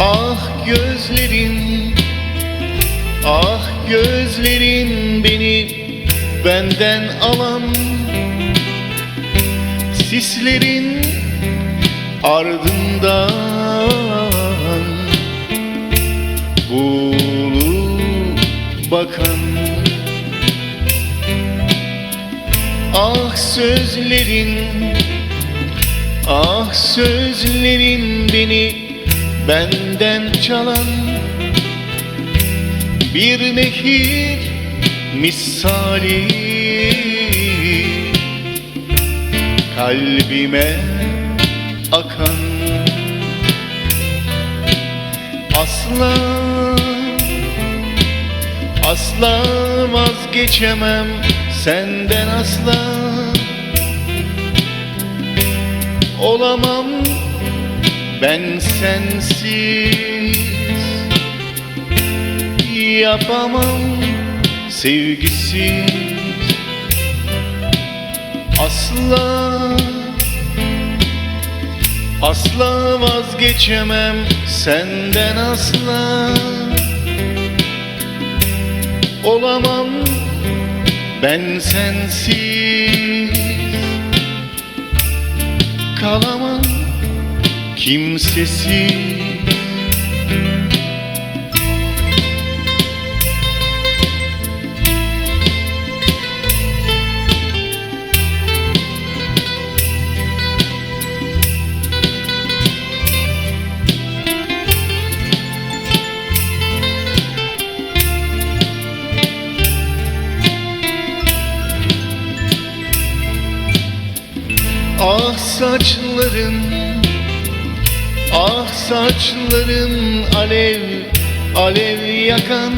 Ah gözlerin Ah gözlerin beni benden alan. Sislerin ardından Bulu bakan. Ah sözlerin Ah sözlerin beni benden çalan Bir nehir misali. Kalbime akan Asla Asla vazgeçemem senden asla Olamam ben sensiz Yapamam sevgisiz Asla Asla vazgeçemem senden asla. Olamam ben sensiz. Kalamam kimsesiz Ah saçların Ah saçların alev alev yakan.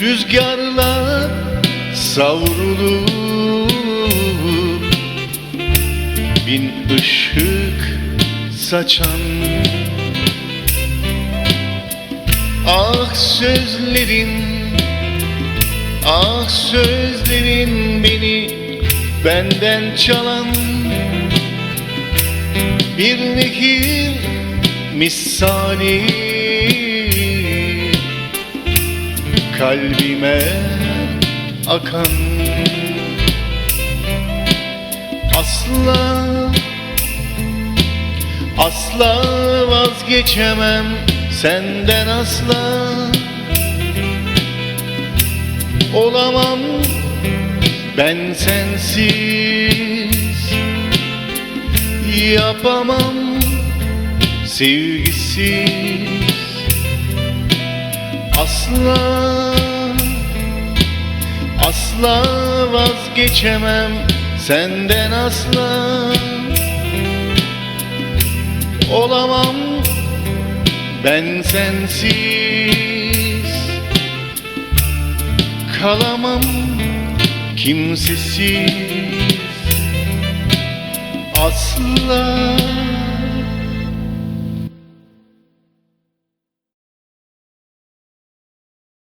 Rüzgarla savrulur. Bin ışık saçan. Ah sözlerin Ah sözlerin beni benden çalan bir nehir misali kalbime akan asla asla vazgeçemem senden asla. Olamam ben sensiz yapamam. Sevgisiz. Asla asla vazgeçemem. Senden asla olamam. Ben sensiz kalamam. Kimsesiz asla